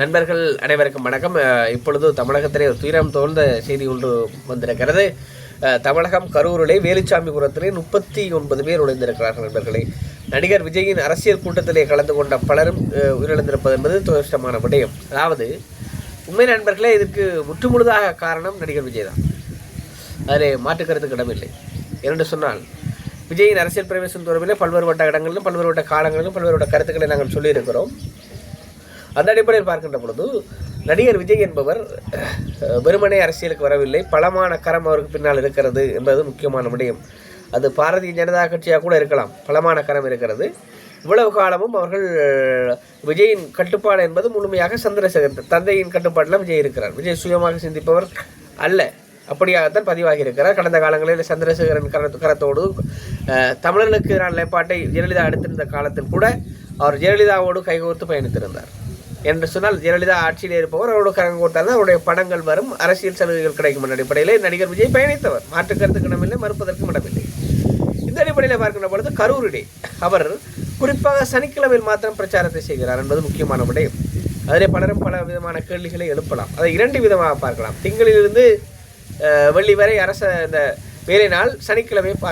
நண்பர்கள் அனைவருக்கும் வணக்கம். இப்பொழுது தமிழகத்திலே ஒரு துயரம் தோழ்ந்த செய்தி ஒன்று வந்திருக்கிறது. தமிழகம் கரூரிலே வேலுச்சாமிபுரத்திலே முப்பத்தி ஒன்பது பேர் நுழைந்திருக்கிறார்கள் நண்பர்களே. நடிகர் விஜயின் அரசியல் கூட்டத்திலே கலந்து கொண்ட பலரும் உயிரிழந்திருப்பது என்பது துரஷ்டமான விடயம். அதாவது உண்மை நண்பர்களே இதற்கு முற்றுமுழுதாக காரணம் நடிகர் விஜய் தான். அதில் மாற்றுக்கருத்துக்கு இடமில்லை. இரண்டு சொன்னால் விஜயின் அரசியல் பிரவேசம் தொடர்பில் பல்வேறு வட்ட இடங்களிலும் பல்வேறு வட்ட காலங்களிலும் பல்வேறு வட்ட கருத்துக்களை நாங்கள் சொல்லியிருக்கிறோம். அந்த அடிப்படையில் பார்க்கின்ற பொழுது நடிகர் விஜய் என்பவர் வெறுமனே அரசியலுக்கு வரவில்லை. பலமான கரம் அவருக்கு பின்னால் இருக்கிறது என்பது முக்கியமான விடயம். அது பாரதிய ஜனதா கட்சியாக கூட இருக்கலாம். பலமான கரம் இருக்கிறது. இவ்வளவு காலமும் அவர்கள் விஜயின் கட்டுப்பாடு என்பது முழுமையாக சந்திரசேகர் தந்தையின் கட்டுப்பாட்டில் விஜய் இருக்கிறார். விஜய் சுயமாக சிந்திப்பவர் அல்ல. அப்படியாகத்தான் பதிவாகி இருக்கிறார். கடந்த காலங்களில் சந்திரசேகரன் கர கரத்தோடு தமிழர்களுக்கு எதிரான நிலைப்பாட்டை ஜெயலலிதா எடுத்திருந்த காலத்தில் கூட அவர் ஜெயலலிதாவோடு கைகோர்த்து பயணித்திருந்தார். என்று சொன்னால் ஜெயலலிதா ஆட்சியில் இருப்பவர் அவரோட கரங்க கொடுத்தால் தான் அவருடைய படங்கள் வரும். அரசியல் சலுகைகள் கிடைக்கும் என்ற நடிகர் விஜய் பயணித்தவர். மாற்று கருத்துக்கு இடமில்லை மறுப்பதற்கும் இடமில்லை. இந்த அடிப்படையில் பார்க்கின்ற பொழுது கரூரிடே அவர் குறிப்பாக சனிக்கிழமையில் மாத்திரம் பிரச்சாரத்தை செய்கிறார் என்பது முக்கியமான விடயம் அதிலே பலரும் பல விதமான கேள்விகளை எழுப்பலாம். அதை இரண்டு விதமாக பார்க்கலாம். திங்களிலிருந்து வெள்ளி வரை அரச இந்த வேலை நாள் சனிக்கிழமை பா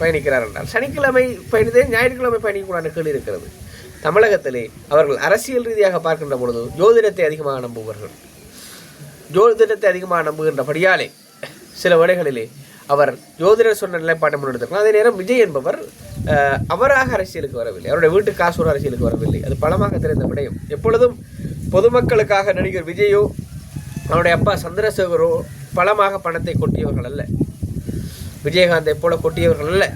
பயணிக்கிறார் என்றால் சனிக்கிழமை பயணித்தே ஞாயிற்றுக்கிழமை பயணிக்கக்கூடாது கேள்வி இருக்கிறது. தமிழகத்திலே அவர்கள் அரசியல் ரீதியாக பார்க்கின்ற பொழுது ஜோதிடத்தை அதிகமாக நம்புவார்கள் ஜோதிடத்தை அதிகமாக நம்புகின்றபடியாலே சில வேளைகளிலே அவர் ஜோதிடர் சொன்ன நிலைப்பாட்டை முன்னெடுத்திருக்கலாம் அதே நேரம் விஜய் என்பவர் அவராக அரசியலுக்கு வரவில்லை. அவருடைய வீட்டு காசூர் அரசியலுக்கு வரவில்லை. அது பலமாக தெரிந்த விடயம். எப்பொழுதும் பொதுமக்களுக்காக நடிகர் விஜயோ அவருடைய அப்பா சந்திரசேகரோ பலமாக பணத்தை கொட்டியவர்கள் அல்ல. விஜயகாந்தை போல கொட்டியவர்கள் அல்ல.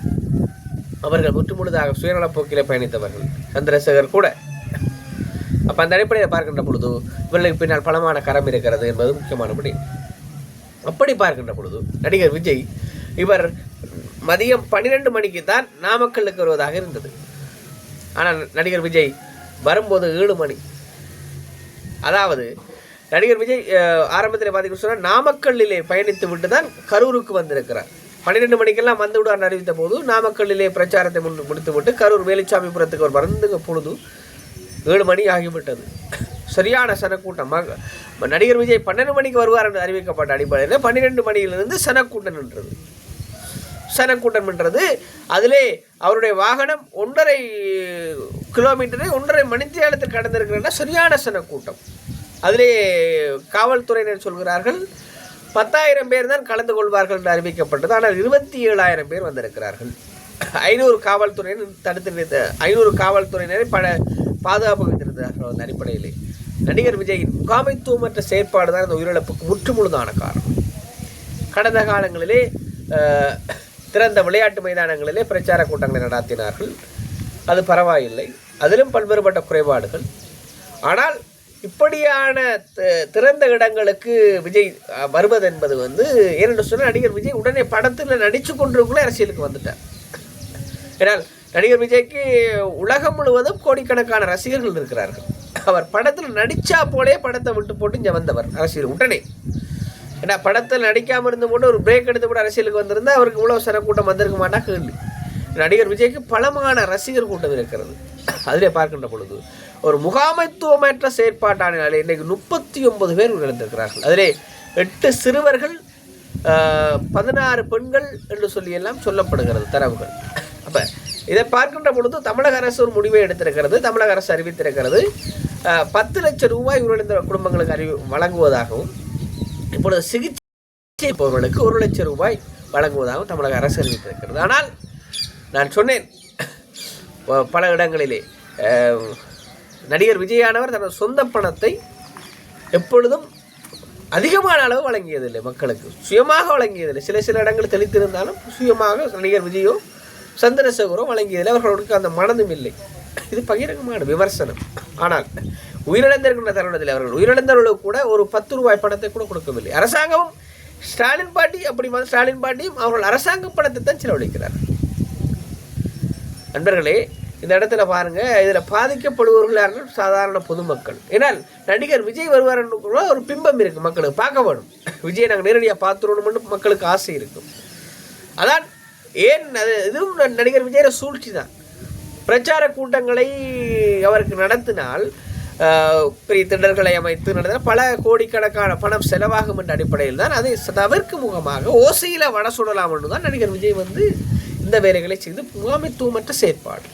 அவர்கள் முற்றுமுழுதாக சுயநலப்போக்கிலே பயணித்தவர்கள். சந்திரசேகர் கூட. அப்போ அந்த அடிப்படையில் பார்க்கின்ற பொழுது இவர்களுக்கு பின்னால் பலமான கரம் இருக்கிறது என்பது முக்கியமான விடயம் அப்படி பார்க்கின்ற பொழுது நடிகர் விஜய் இவர் மதியம் பன்னிரெண்டு மணிக்கு தான் நாமக்கல்லுக்கு வருவதாக இருந்தது. ஆனால் நடிகர் விஜய் வரும்போது ஏழு மணி. அதாவது நடிகர் விஜய் ஆரம்பத்தில் பார்த்தீங்கன்னு சொன்னால் நாமக்கல்லிலே பயணித்து விட்டு தான் கரூருக்கு வந்திருக்கிறார். பன்னிரெண்டு மணிக்கெல்லாம் வந்து விடுவார் அறிவித்த போது நாமக்கல்லிலே பிரச்சாரத்தை முன் முடித்து விட்டு கரூர் வேலுச்சாமிபுரத்துக்கு ஒரு வந்து பொழுது ஏழு மணி ஆகிவிட்டது. சரியான சனக்கூட்டம். நடிகர் விஜய் பன்னெண்டு மணிக்கு வருவார் என்று அறிவிக்கப்பட்ட அடிப்படையில் பன்னிரெண்டு மணியிலிருந்து சனக்கூட்டம் நின்றது. சனக்கூட்டம் என்றது அதிலே அவருடைய வாகனம் ஒன்றரை கிலோமீட்டரை ஒன்றரை மணித்தியாலத்தில் கடந்திருக்கிறன்னா சரியான சனக்கூட்டம். அதிலே காவல்துறையினர் சொல்கிறார்கள் பத்தாயிரம் பேர் தான் கலந்து கொள்வார்கள் என்று அறிவிக்கப்பட்டது. ஆனால் இருபத்தி ஏழாயிரம் பேர் வந்திருக்கிறார்கள். ஐநூறு காவல்துறையினர் தடுத்து நிறுத்த ஐநூறு காவல்துறையினரை பல பாதுகாப்பு வைத்திருந்தார்கள் அந்த அடிப்படையிலே. நடிகர் விஜயின் முகாமைத்துவமற்ற செயற்பாடு தான் இந்த உயிரிழப்புக்கு முற்றுமுழுதான காரணம். கடந்த காலங்களிலே திறந்த விளையாட்டு மைதானங்களிலே பிரச்சார கூட்டங்களை நடாத்தினார்கள். அது பரவாயில்லை. அதிலும் பல்வேறுபட்ட குறைபாடுகள். ஆனால் இப்படியான திறந்த இடங்களுக்கு விஜய் வருவது என்பது வந்து ஏனென்று சொன்னால் நடிகர் விஜய் உடனே படத்தில் நடித்து கொண்டிருக்குள்ளே அரசியலுக்கு வந்துட்டார். ஏனால் நடிகர் விஜய்க்கு உலகம் முழுவதும் கோடிக்கணக்கான ரசிகர்கள் இருக்கிறார்கள். அவர் படத்தில் நடித்தா போலே படத்தை விட்டு போட்டு இங்கே வந்தவர் அரசியல் உடனே. ஏன்னா படத்தில் நடிக்காமல் இருந்து போட்டு ஒரு பிரேக் எடுத்து கூட அரசியலுக்கு வந்திருந்தால் அவருக்கு இவ்வளோ சிற கூட்டம் வந்திருக்க மாட்டா கேள்வி. நடிகர் விஜய்க்கு பலமான ரசிகர் கூட்டம் இருக்கிறது அதிலே பார்க்கின்ற பொழுது ஒரு முகாமைத்துவமற்ற செயற்பாட்டான இன்றைக்கு முப்பத்தி ஒன்பது பேர் உயிரிழந்திருக்கிறார்கள் அதிலே எட்டு சிறுவர்கள் பதினாறு பெண்கள் என்று சொல்லி எல்லாம் சொல்லப்படுகிறது தரவுகள். அப்போ இதை பார்க்கின்ற பொழுது தமிழக அரசு ஒரு முடிவை எடுத்திருக்கிறது தமிழக அரசு அறிவித்திருக்கிறது. பத்து லட்சம் ரூபாய் உயிரிழந்த குடும்பங்களுக்கு அறிவி வழங்குவதாகவும் இப்பொழுது சிகிச்சை போவர்களுக்கு ஒரு லட்சம் ரூபாய் வழங்குவதாகவும் தமிழக அரசு அறிவித்திருக்கிறது. ஆனால் நான் சொன்னேன் பல இடங்களிலே. நடிகர் விஜயானவர் தனது சொந்த பணத்தை எப்பொழுதும் அதிகமான அளவு வழங்கியதில்லை மக்களுக்கு. சுயமாக வழங்கியதில்லை. சில சில இடங்கள் தெளித்திருந்தாலும் சுயமாக நடிகர் விஜயோ சந்திரசேகரோ வழங்கியதில்லை. அவர்களுக்கு அந்த மனதும் இல்லை. இது பகிரங்கமான விமர்சனம். ஆனால் உயிரிழந்திருக்கின்ற தருணத்தில் அவர்கள் உயிரிழந்தவர்களுக்கு கூட ஒரு பத்து ரூபாய் பணத்தை கூட கொடுக்கவில்லை. அரசாங்கமும் ஸ்டாலின் பாட்டி அப்படி ஸ்டாலின் பாட்டியும் அவர்கள் அரசாங்க பணத்தை தான் செலவழிக்கிறார்கள். நண்பர்களே இந்த இடத்துல பாருங்க இதில் பாதிக்கப்படுபவர்கள் யாருன்னா சாதாரண பொதுமக்கள். ஏன்னால் நடிகர் விஜய் வருவார்னு கூட ஒரு பிம்பம் இருக்குது மக்களுக்கு பார்க்க வேணும். விஜய் நாங்கள் நேரடியாக பார்த்துடணும்னு மக்களுக்கு ஆசை இருக்கும் அதான் ஏன் அது இதுவும் நடிகர் விஜயோட சூழ்ச்சி தான். பிரச்சார கூட்டங்களை அவருக்கு நடத்தினால் பெரிய திடல்களை அமைத்து நடந்த பல கோடிக்கணக்கான பணம் செலவாகும் என்ற அடிப்படையில் தான் அதை தவிர்க்கும் முகமாக ஓசையில் வட சுடலாம் என்று தான் நடிகர் விஜய் வந்து வேலைகளை செய்து முகாமித்துவமற்ற செயற்பாடு.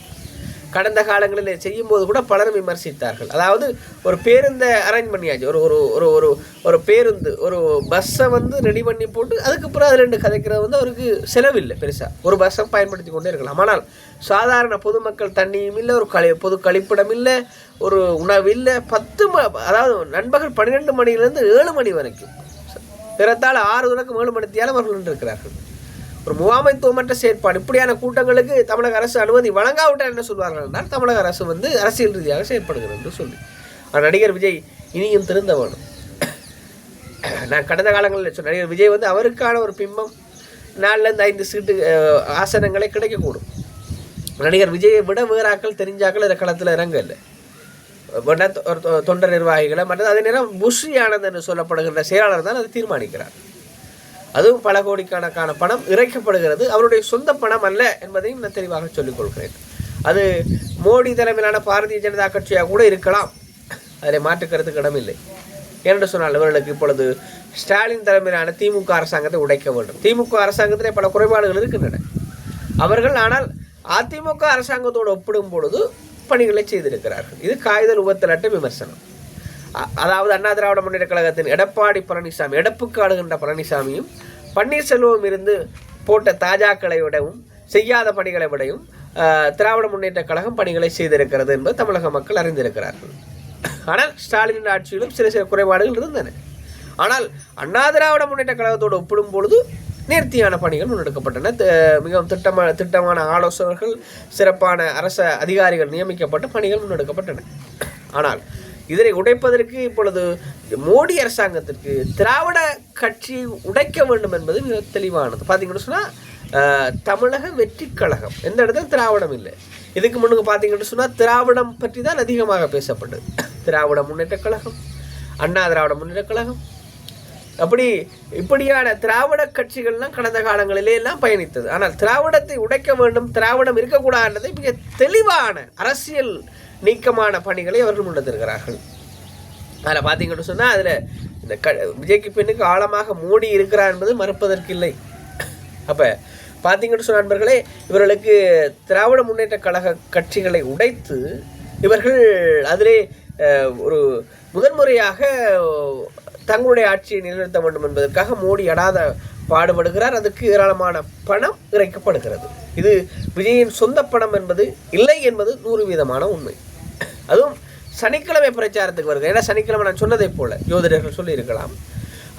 கடந்த காலங்களில் செய்யும்போது கூட பலரும் விமர்சித்தார்கள். அதாவது ஒரு பேருந்தை அரேஞ்ச் பண்ணியாச்சு. ஒரு ஒரு ஒரு ஒரு ஒரு பேருந்து ஒரு பஸ்ஸை வந்து ரெடி பண்ணி போட்டு அதுக்கப்புறம் அது ரெண்டு கதைக்கிறது வந்து அவருக்கு செலவில்லை பெருசாக ஒரு பஸ்ஸை பயன்படுத்தி கொண்டே இருக்கலாம். ஆனால் சாதாரண பொதுமக்கள் தண்ணியும் இல்லை ஒரு கழி பொது கழிப்பிடம் இல்லை ஒரு உணவு இல்லை. பத்து ம அதாவது நண்பர்கள் பன்னிரெண்டு மணியிலேருந்து ஏழு மணி வரைக்கும். பிறத்தால் ஆறு தொடக்கம் ஏழு மணித்தியால் அவர்கள் நின்றிருக்கிறார்கள். ஒரு முகாமைத்துவமற்ற செயற்பாடு. இப்படியான கூட்டங்களுக்கு தமிழக அரசு அனுமதி வழங்காவிட்டால் என்ன சொல்வார்கள் என்றால் தமிழக அரசு வந்து அரசியல் ரீதியாக செயற்படுகிறது என்று சொல்லி. ஆனால் நடிகர் விஜய் இனியும் திருந்த வேணும். நான் கடந்த காலங்களில் சொன்ன நடிகர் விஜய் வந்து அவருக்கான ஒரு பிம்பம் நாலுலேருந்து ஐந்து சீட்டு ஆசனங்களே கிடைக்கக்கூடும். நடிகர் விஜயை விட வேறாக்கள் தெரிஞ்சாக்கள் இந்த களத்தில் இறங்க இல்லை தொ- தொ- தொண்டர் நிர்வாகிகளை மற்றது அதே நேரம் புஷ்ரி ஆனந்த் என்று சொல்லப்படுகின்ற செயலாளர் தான் அதை தீர்மானிக்கிறார். அதுவும் பல கோடிக்கணக்கான பணம் இறைக்கப்படுகிறது. அவருடைய சொந்த பணம் அல்ல என்பதையும் நான் தெளிவாக சொல்லிக் கொள்கிறேன். அது மோடி தலைமையிலான பாரதிய ஜனதா கட்சியாக கூட இருக்கலாம். அதில் மாற்று இடமில்லை. ஏனென்று சொன்னால் இவர்களுக்கு இப்பொழுது ஸ்டாலின் தலைமையிலான திமுக அரசாங்கத்தை உடைக்க வேண்டும். திமுக அரசாங்கத்திலே பல குறைபாடுகள் இருக்கின்றன. அவர்கள் ஆனால் அதிமுக அரசாங்கத்தோடு ஒப்பிடும் பொழுது பணிகளை செய்திருக்கிறார்கள். இது காகித ரூபத்திலட்ட விமர்சனம். அதாவது அண்ணா திராவிட முன்னேற்ற கழகத்தின் எடப்பாடி பழனிசாமி எடப்புக்கு ஆளுகின்ற பழனிசாமியும் பன்னீர்செல்வம் இருந்து போட்ட தாஜாக்களை விடவும் செய்யாத பணிகளை விடையும் திராவிட முன்னேற்ற கழகம் பணிகளை செய்திருக்கிறது என்பது தமிழக மக்கள் அறிந்திருக்கிறார்கள். ஆனால் ஸ்டாலின் ஆட்சியிலும் சில சில குறைபாடுகள் இருந்தன. ஆனால் அண்ணா திராவிட முன்னேற்ற கழகத்தோடு ஒப்பிடும் பொழுது நேர்த்தியான பணிகள் முன்னெடுக்கப்பட்டன. மிகவும் திட்டமான திட்டமான ஆலோசகர்கள் சிறப்பான அரச அதிகாரிகள் நியமிக்கப்பட்டு பணிகள் முன்னெடுக்கப்பட்டன. ஆனால் இதனை உடைப்பதற்கு இப்பொழுது மோடி அரசாங்கத்திற்கு திராவிட கட்சி உடைக்க வேண்டும் என்பது மிக தெளிவானது. பார்த்தீங்கன்னு சொன்னால் தமிழக வெற்றி கழகம். எந்த இடத்துல? திராவிடம் இல்லை. இதுக்கு முன்னுக்கு பார்த்தீங்கன்னு சொன்னால் திராவிடம் பற்றி தான் அதிகமாக பேசப்பட்டது. திராவிட முன்னேற்ற கழகம் அண்ணா திராவிட முன்னேற்ற கழகம். அப்படி இப்படியான திராவிட கட்சிகள்லாம் கடந்த காலங்களிலே எல்லாம் பயணித்தது. ஆனால் திராவிடத்தை உடைக்க வேண்டும் திராவிடம் இருக்கக்கூடாதுன்றதை மிக தெளிவான அரசியல் நீக்கமான பணிகளை அவர்கள் முன்னெடுத்திருக்கிறார்கள். அதில் பார்த்தீங்கன்னு சொன்னால் அதில் இந்த க விஜய்க்கு பெண்ணுக்கு ஆழமாக மூடி இருக்கிறார் என்பது மறுப்பதற்கு இல்லை அப்போ பார்த்தீங்கன்னு சொன்ன நண்பர்களே இவர்களுக்கு திராவிட முன்னேற்ற கழக கட்சிகளை உடைத்து இவர்கள் அதிலே ஒரு முதன்முறையாக தங்களுடைய ஆட்சியை நிலைநிறுத்த வேண்டும் என்பதற்காக மோடி அடாத பாடுபடுகிறார். அதுக்கு ஏராளமான பணம் இறைக்கப்படுகிறது. இது விஜயின் சொந்த பணம் என்பது இல்லை என்பது நூறு வீதமான உண்மை. அதுவும் சனிக்கிழமை பிரச்சாரத்துக்கு வருகிறார். ஏன்னா சனிக்கிழமை நான் சொன்னதைப் போல ஜோதிடர்கள் சொல்லியிருக்கலாம்.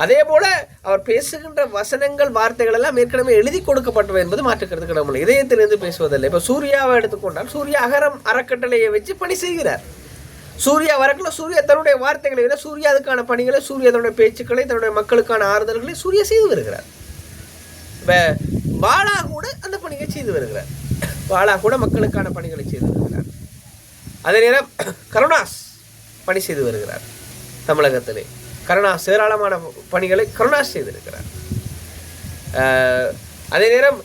அதே போல அவர் பேசுகின்ற வசனங்கள் வார்த்தைகள் எல்லாம் ஏற்கனவே எழுதி கொடுக்கப்பட்டவை என்பது மாற்றுக்கிறதுக்கு இடமில்லை இதயத்திலிருந்து பேசுவதில்லை. இப்போ சூர்யாவை எடுத்துக்கொண்டால் சூர்யா அகரம் அறக்கட்டளையை வச்சு பணி செய்கிறார். சூர்யா வரக்குள்ள சூர்யா தன்னுடைய வார்த்தைகளை விட சூர்யா அதுக்கான பணிகளை சூர்யா தன்னுடைய பேச்சுக்களை தன்னுடைய மக்களுக்கான ஆறுதல்களை சூர்யா செய்து வருகிறார். இப்போ பாலா கூட அந்த பணிகளை செய்து வருகிறார். பாலா கூட மக்களுக்கான பணிகளை செய்து வருகிறார். அதே நேரம் கருணாஸ் பணி செய்து வருகிறார் தமிழகத்திலே. கருணாஸ் ஏராளமான பணிகளை கருணாஸ் செய்திருக்கிறார். அதே நேரம்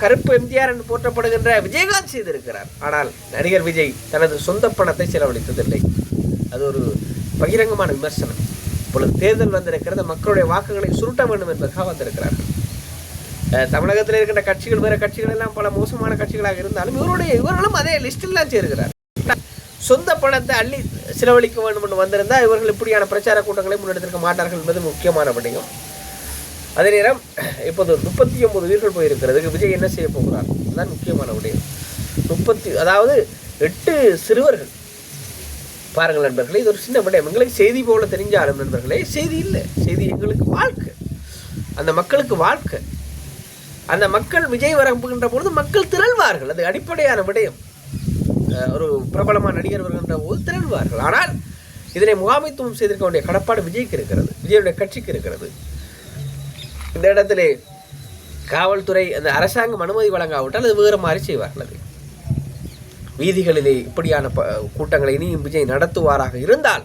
கருப்பு எம்ஜிஆர் என்று போற்றப்படுகின்ற விஜயகாந்த் செய்திருக்கிறார். ஆனால் நடிகர் விஜய் தனது சொந்த பணத்தை செலவழித்ததில்லை. அது ஒரு பகிரங்கமான விமர்சனம். இப்பொழுது தேர்தல் வந்திருக்கிறது மக்களுடைய வாக்குகளை சுருட்ட வேண்டும் என்பதாக வந்திருக்கிறார்கள். தமிழகத்தில் இருக்கின்ற கட்சிகள் வேற கட்சிகள் எல்லாம் பல மோசமான கட்சிகளாக இருந்தாலும் இவருடைய இவர்களும் அதே லிஸ்டில் தான் சேர்கிறார் சொந்த பணத்தை அள்ளி செலவழிக்க வேண்டும் என்று வந்திருந்தால் இவர்கள் இப்படியான பிரச்சார கூட்டங்களை முன்னெடுத்திருக்க மாட்டார்கள் என்பது முக்கியமான விடயம். அதே நேரம் இப்போது முப்பத்தி ஒன்பது உயிர்கள் போயிருக்கிறதுக்கு விஜய் என்ன செய்ய போகிறார்? அதுதான் முக்கியமான விடயம். முப்பத்தி அதாவது எட்டு சிறுவர்கள். பாருங்கள் நண்பர்களே இது ஒரு சின்ன விடயம். எங்களுக்கு செய்தி போல தெரிஞ்சாலும் நண்பர்களே செய்தி இல்லை. செய்தி எங்களுக்கு வாழ்க்கை. அந்த மக்களுக்கு வாழ்க்கை. அந்த மக்கள் விஜய் வரப்புகின்ற பொழுது மக்கள் திரள்வார்கள். அது அடிப்படையான விடயம். ஒரு பிரபலமான நடிகர் வருகின்ற போது திரள்வார்கள். ஆனால் இதனை முகாமைத்துவம் செய்திருக்க வேண்டிய கடப்பாடு விஜய்க்கு இருக்கிறது. விஜயுடைய கட்சிக்கு இருக்கிறது. இந்த இடத்திலே காவல்துறை அந்த அரசாங்கம் அனுமதி வழங்காவிட்டால் அது வேறு மாதிரி செய்வார்கள் அது. வீதிகளிலே இப்படியான ப கூட்டங்களை இனியும் விஜய் நடத்துவாராக இருந்தால்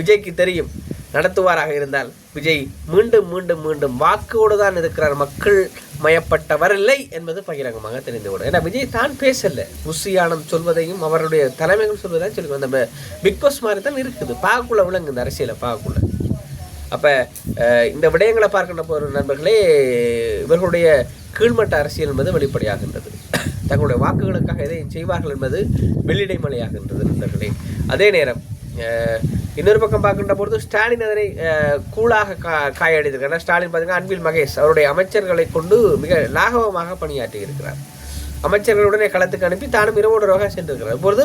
விஜய்க்கு தெரியும். நடத்துவாராக இருந்தால் விஜய் மீண்டும் மீண்டும் மீண்டும் வாக்கோடு தான் இருக்கிறார் மக்கள் மயப்பட்டவர் இல்லை என்பது பகிரங்கமாக தெரிந்துவிடும் ஏன்னா விஜய் தான் பேசல. உசியானம் சொல்வதையும் அவருடைய தலைமைகள் சொல்வதையும் சொல்லி அந்த பிக் பாஸ் மாதிரி தான் இருக்குது. பார்க்குள்ள விளங்கு இந்த அரசியலை பார்க்குள்ள அப்போ இந்த விடயங்களை பார்க்கின்ற போகிற நண்பர்களே இவர்களுடைய கீழ்மட்ட அரசியல் என்பது வெளிப்படையாகின்றது. தங்களுடைய வாக்குகளுக்காக எதையும் செய்வார்கள் என்பது வெள்ளிடை மலையாகின்றது நண்பர்களே. அதே நேரம் இன்னொரு பக்கம் பார்க்கின்ற பொழுது ஸ்டாலின் அதனை கூலாக கா காயடித்திருக்கிறார் ஸ்டாலின் பார்த்தீங்கன்னா அன்பில் மகேஷ் அவருடைய அமைச்சர்களை கொண்டு மிக லாகவமாக பணியாற்றி இருக்கிறார் அமைச்சர்களுடனே களத்துக்கு அனுப்பி தானும் இரவோடு சென்றிருக்கிறார். இப்பொழுது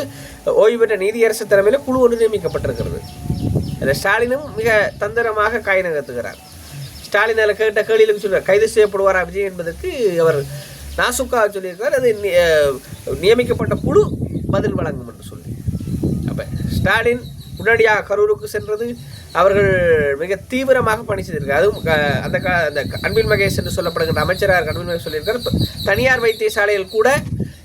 ஓய்வு பெற்ற நீதியரசு தலைமையில் குழு ஒன்று நியமிக்கப்பட்டிருக்கிறது. அந்த ஸ்டாலினும் மிக தந்திரமாக காய் நகர்த்துகிறார் ஸ்டாலின் அதில் கேட்ட கேள்வியிலும் சொல்றார் கைது செய்யப்படுவாரா விஜய் என்பதற்கு? அவர் நாசுக்காக சொல்லியிருக்கிறார். அது நியமிக்கப்பட்ட குழு பதில் வழங்கும் என்று சொல்லி. அப்போ ஸ்டாலின் உடனடியாக கரூருக்கு சென்றது அவர்கள் மிக தீவிரமாக பணி செய்திருக்கார் அதுவும் க- அந்த க அந்த அன்பில் மகேஷ் என்று சொல்லப்படுகின்ற அமைச்சராக அன்பில் மகேஷ் சொல்லியிருக்கார் தனியார் வைத்தியசாலையில் கூட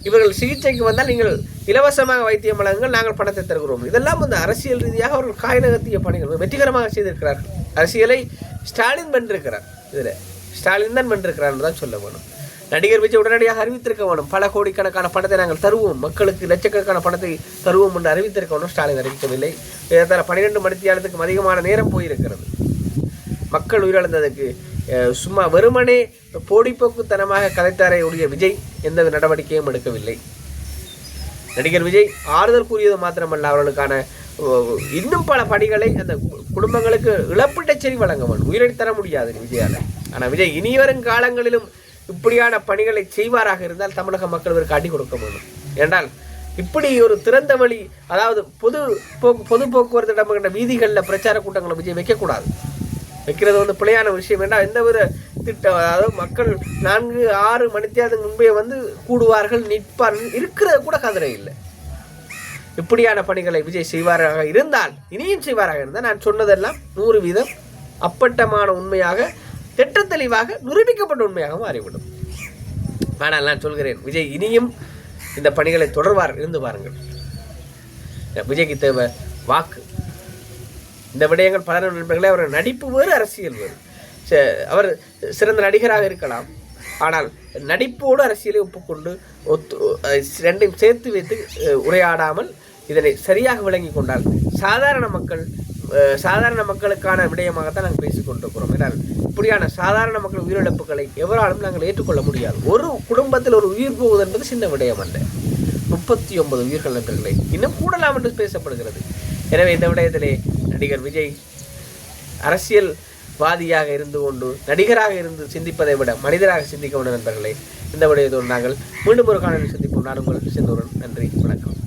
இவர்கள் சிகிச்சைக்கு வந்தால் நீங்கள் இலவசமாக வைத்தியம் வழங்குங்கள் நாங்கள் பணத்தை தருகிறோம். இதெல்லாம் வந்து அரசியல் ரீதியாக அவர்கள் காய்நகர்த்திய பணிகள் வெற்றிகரமாக செய்திருக்கிறார்கள். அரசியலை ஸ்டாலின் பண்ணிருக்கிறார் இதில் ஸ்டாலின் தான் வென்றிருக்கிறார் தான் சொல்ல வேணும். நடிகர் விஜய் உடனடியாக அறிவித்திருக்க வேணும் பல கோடிக்கணக்கான பணத்தை நாங்கள் தருவோம். மக்களுக்கு லட்சக்கணக்கான பணத்தை தருவோம் என்று அறிவித்திருக்க வேண்டும். ஸ்டாலின் அறிவிக்கவில்லை. ஏறத்தாழ பன்னிரெண்டு மணித்தியாலத்துக்கும் அதிகமான நேரம் போயிருக்கிறது. மக்கள் உயிரிழந்ததுக்கு அஹ், சும்மா வெறுமனே போடிப்போக்குத்தனமாக கதைத்தாரை உடைய விஜய் எந்த நடவடிக்கையும் எடுக்கவில்லை. நடிகர் விஜய் ஆறுதல் கூறியது மாத்திரமல்ல. அவர்களுக்கான இன்னும் பல பணிகளை அந்த கு- குடும்பங்களுக்கு இழப்பிட்ட சரி வழங்க வேண்டும். உயிரை தர முடியாது விஜயால. ஆனால் விஜய் இனி வரும் காலங்களிலும் இப்படியான பணிகளை செய்வாராக இருந்தால் தமிழக மக்கள் இவருக்கு அடி கொடுக்க வேண்டும். என்றால் இப்படி ஒரு திறந்த வழி அதாவது பொது போக்கு பொது போக்குவரத்து இடம்பெற்ற வீதிகளில் பிரச்சார கூட்டங்களை விஜய் வைக்கக்கூடாது. வைக்கிறது வந்து பிழையான விஷயம். வேண்டாம் எந்த வித திட்டம் அதாவது மக்கள் நான்கு ஆறு மணித்தியாவது முன்பே வந்து கூடுவார்கள் நிற்பார்கள் இருக்கிறது கூட கதிரை இல்லை. இப்படியான பணிகளை விஜய் செய்வாராக இருந்தால் இனியும் செய்வாராக இருந்தால் நான் சொன்னதெல்லாம் நூறு வீதம் அப்பட்டமான உண்மையாக திட்டத் தெளிவாக நிரூபிக்கப்பட்ட உண்மையாக மாறிவிடும். ஆனால் நான் சொல்கிறேன். விஜய் இனியும் இந்த பணிகளை தொடர்வார். இருந்து பாருங்கள். விஜய்க்கு தேவை வாக்கு. இந்த விடயங்கள் பல நண்பர்களே அவர் நடிப்பு வேறு அரசியல் வேறு. ச- அவர் சிறந்த நடிகராக இருக்கலாம். ஆனால் நடிப்போடு அரசியலை ஒப்புக்கொண்டு ஒத்து ரெண்டையும் சேர்த்து வைத்து உரையாடாமல் இதனை சரியாக விளங்கி கொண்டால் சாதாரண மக்கள் சாதாரண மக்களுக்கான விடயமாகத்தான் நாங்கள் பேசிக்கொண்டிருக்கிறோம் கொண்டிருக்கிறோம். இப்படியான சாதாரண மக்கள் உயிரிழப்புகளை எவராலும் நாங்கள் ஏற்றுக்கொள்ள முடியாது. ஒரு குடும்பத்தில் ஒரு உயிர் போவது என்பது சின்ன விடயம் அல்ல. முப்பத்தி ஒன்பது உயிர்கள் நண்பர்களை இன்னும் கூடலாம் என்று பேசப்படுகிறது. எனவே இந்த விடயத்திலே நடிகர் விஜய் அரசியல்வாதியாக இருந்து கொண்டு நடிகராக இருந்து சிந்திப்பதை விட மனிதராக சிந்திக்க வேண்டும் நண்பர்களே. இந்த விடயத்தோடு நாங்கள் மீண்டும் ஒரு காணொலி சந்திப்போம். நான் உங்கள் சிந்தூரன் நன்றி வணக்கம்.